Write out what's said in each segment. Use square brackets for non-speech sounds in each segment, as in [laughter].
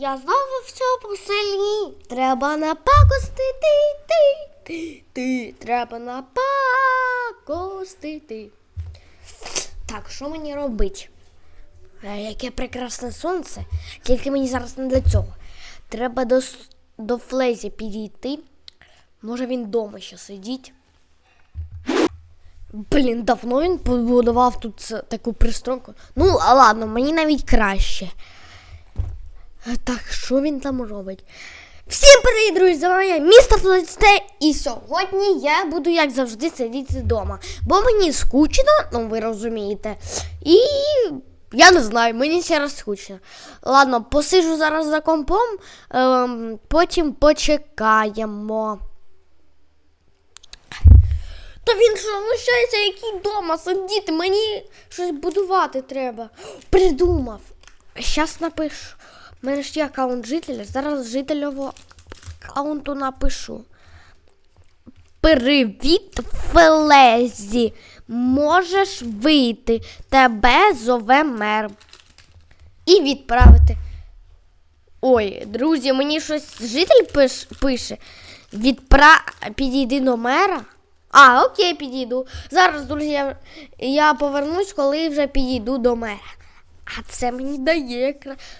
Я знову в цьому селі. Треба напакостити ти, ти, ти. Треба напакостити. Так, що мені робити? Е, Яке прекрасне сонце. Тільки мені зараз не для цього. Треба до, до Флезі підійти. Може він вдома ще сидить. Блін, давно він побудував тут таку пристройку. Ну, а ладно, мені навіть краще. Е, Так, що він там робить? Всім привіт, друзі! З вами містер Флесте, і сьогодні я буду, як завжди, сидіти вдома. Бо мені скучно, ну ви розумієте. І я не знаю, мені ще раз скучно. Ладно, посижу зараз за компом, ем, потім почекаємо. Та він що знущається, який вдома сидіти, мені щось будувати треба. Придумав. Щас напишу. У мене ж є аккаунт жителя. Зараз жителевого аккаунту напишу. Привіт, Фелезі. Можеш вийти. Тебе зове мер. І відправити. Ой, друзі, мені щось житель пиш, пише. Відпра... Підійди до мера. А, окей, підійду. Зараз, друзі, я, я повернусь, коли вже підійду до мера. А це мені дає.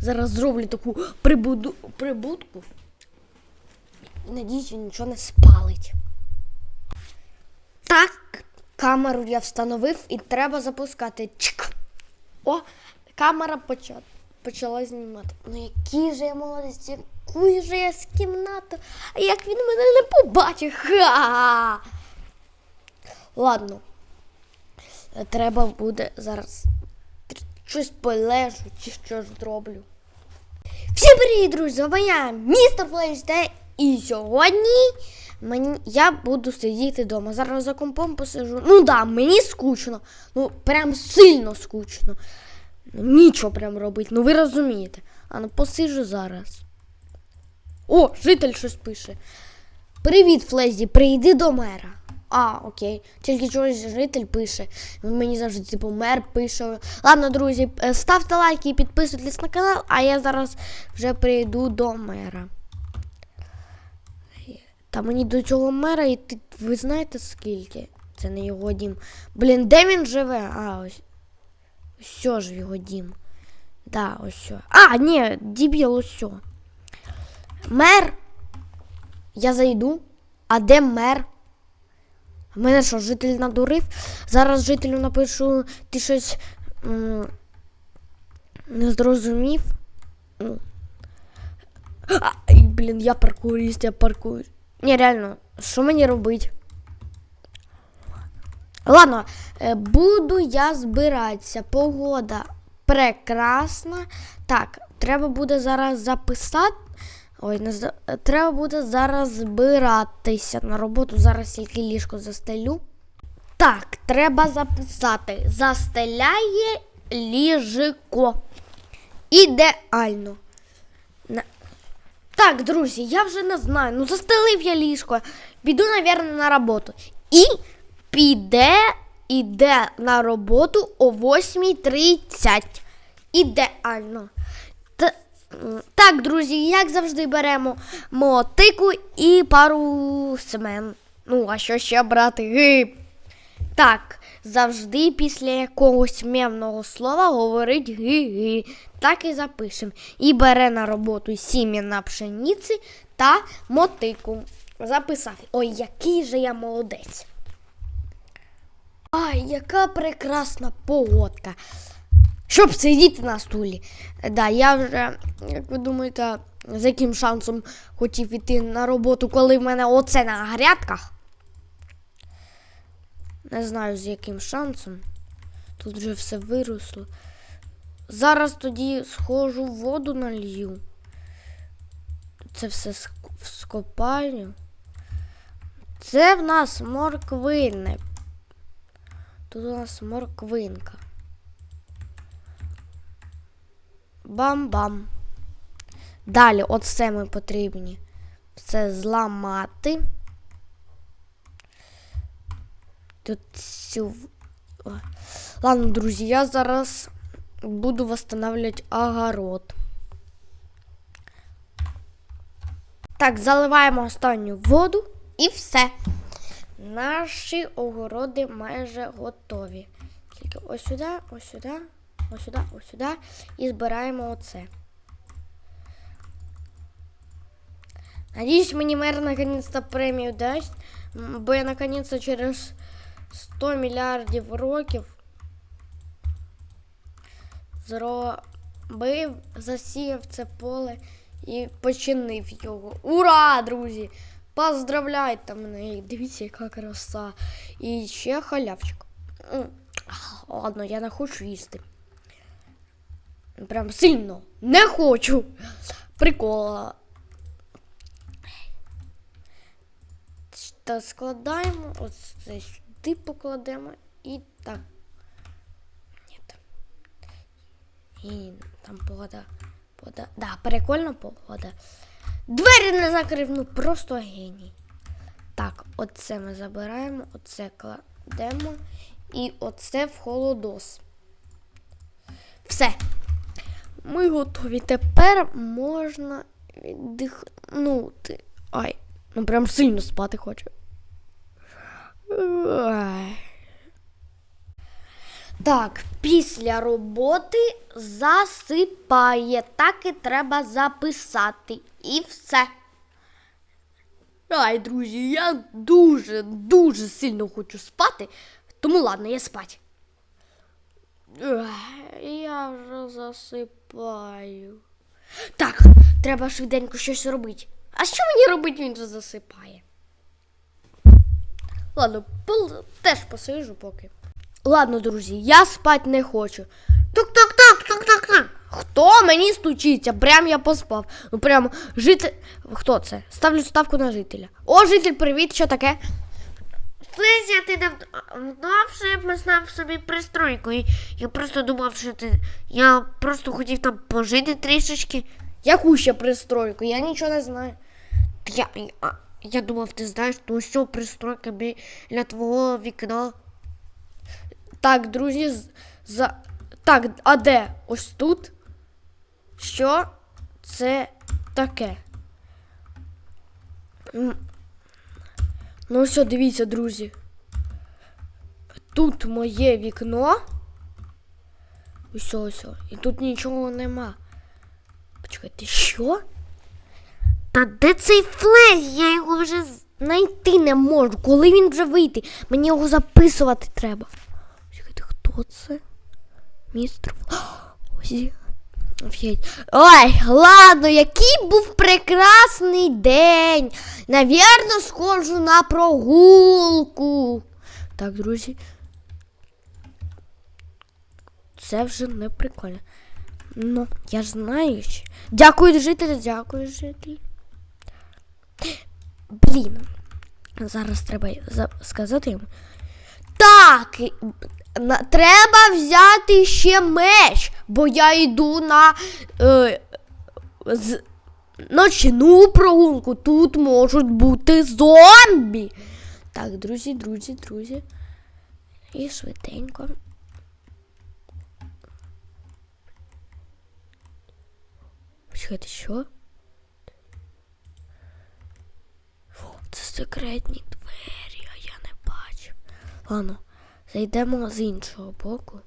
Зараз зроблю таку прибуду... прибудку. І надіюсь, він нічого не спалить. Так, камеру я встановив і треба запускати. Чик. О, камера почала, почала знімати. Ну який же я молодець, яку же я з кімнати, а як він мене не побачив. Ха! Ладно. Треба буде зараз щось полежу чи що зроблю. Всім привіт, друзі! З вами я, містер Флейсте, і сьогодні мені, я буду сидіти вдома. Зараз за компом посижу. Ну да, мені скучно. Ну, прям сильно скучно. Нічого прям робити, ну ви розумієте. А ну посижу зараз. О, житель щось пише. Привіт, Флезі, прийди до мера. А, окей. Тільки чогось житель пише. Мені завжди, типу, мер пише. Ладно, друзі, е, ставте лайки і підписуйтесь на канал, а я зараз вже прийду до мера. Та мені до цього мера йти, ви знаєте скільки? Це не його дім. Блін, де він живе? А, ось. Ось ж його дім. Да, ось. сьо. А, ні, діб'єл ось. сьо. Мер. Я зайду. А де мер? Мене що, житель надурив? Зараз жителю напишу, ти щось м, не зрозумів. Ай, блін, я паркурист, я паркую. Ні, реально, що мені робити? Ладно, е, буду я збиратися. Погода прекрасна. Так, треба буде зараз записати. Ой, не за- е, треба буде зараз збиратися на роботу. Зараз тільки ліжко застелю. Так, треба записати. Застеляє ліжко. Ідеально. На- Так, друзі, я вже не знаю. Ну, застелив я ліжко. Піду, мабуть, на роботу. І піде, іде на роботу о 8.30. Ідеально. Так, друзі, як завжди беремо мотику і пару семен. Ну, а що ще брати? Ги. Так, завжди після якогось мемного слова говорить ги-ги. Так і запишемо. І бере на роботу сім'я пшениці та мотику. Записав. Ой, який же я молодець. Ай, яка прекрасна погодка. Щоб сидіти на стулі. Да, я вже, як ви думаєте, з яким шансом хотів іти на роботу, коли в мене оце на грядках. Не знаю, з яким шансом. Тут вже все виросло. Зараз тоді схожу воду налью. Це все скопаю. Це в нас морквини. Тут у нас морквинка. Бам-бам. Далі, оце ми потрібні. Все зламати. Тут цю. Ладно, друзі, я зараз буду восстанавливать огород. Так, заливаємо останню воду і все. Наші огороди майже готові. Тільки ось сюди, ось сюди, ось сюди, ось сюди. І збираємо оце. Надіюсь, мені мер наконец-то премію дасть, бо я наконец-то через 100 мільярдів років зробив, засіяв це поле і починив його. Ура, друзі! Поздравляйте мене! Дивіться, яка краса. І ще халявчик. Ладно, я не хочу їсти. Прям сильно не хочу. Прикола. Та складаємо, ось це сюди покладемо і так. Ні. І там погода. Погода. Да, прикольна погода. Двері не закрив, ну просто геній. Так, оце ми забираємо, оце кладемо і оце в холодос. Все. Ми готові. Тепер можна віддихнути. Ай, ну прям сильно спати хочу. Так, після роботи засипає. Так і треба записати. І все. Ай, друзі, я дуже, дуже сильно хочу спати. Тому ладно, я спать. Ай, засипаю. Так, треба швиденько щось робити. А що мені робити, він засипає? Ладно, теж посижу поки. Ладно, друзі, я спать не хочу. Тук-тук-тук, тук-тук-тук. Хто мені стучиться? Прям я поспав. Ну прям житель. Хто це? Ставлю ставку на жителя. О, житель, привіт, що таке? Леся, ти давно вже знав собі пристройку. І я просто думав, що ти. Я просто хотів там пожити трішечки. Яку ще пристройку? Я нічого не знаю. Я, я, я думав, ти знаєш, ну що пристройка біля твого вікна. Так, друзі, за. Так, а де? Ось тут? Що це таке? Ну все, дивіться, друзі. Тут моє вікно. Ось ось. І тут нічого нема. Почекайте, що? Та де цей флеш? Я його вже з- Найти не можу. Коли він вже вийти? Мені його записувати треба. Чекайте, хто це? Містер. Ф- [gasps] Ось. Ой, ладно, який був прекрасний день. Навірно, схожу на прогулку. Так, друзі. Це вже не прикольно. Ну, я знаю. що- Дякую, жителі, дякую, жителі. Блін. Зараз треба сказати йому. Так, треба взяти ще меч, бо я йду на е, з, ночну прогулку. Тут можуть бути зомбі. Так, друзі, друзі, друзі. І швиденько. Чекайте, що? Це секретні двері, а я не бачу. Ладно, зайдемо з іншого боку.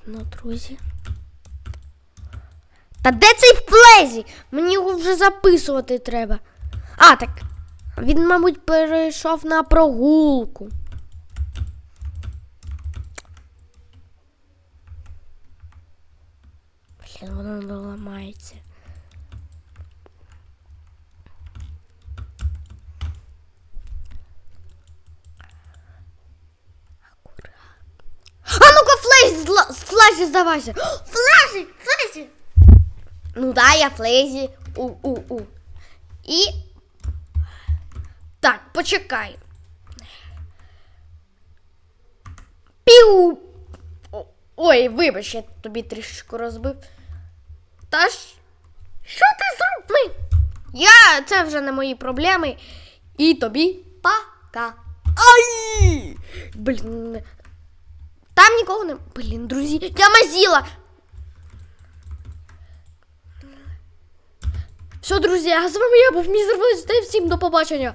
Акуратно, друзі. Та де цей флезі? Мені його вже записувати треба. А, так. Він, мабуть, перейшов на прогулку. Блін, воно ламається. А ну-ка, флеш, флеші здавайся. Флеші! Флеші! Ну да, я флезі. У-у-у. І. Так, почекай. Піу. Ой, вибач, я тобі трішечку розбив. Та ж. Що ти зробив? Я. Це вже не мої проблеми. І тобі пока. Ай! Блін. Там нікого не... Блін, друзі, я мазіла. Все, друзі, а з вами я був містер Велич, та всім до побачення.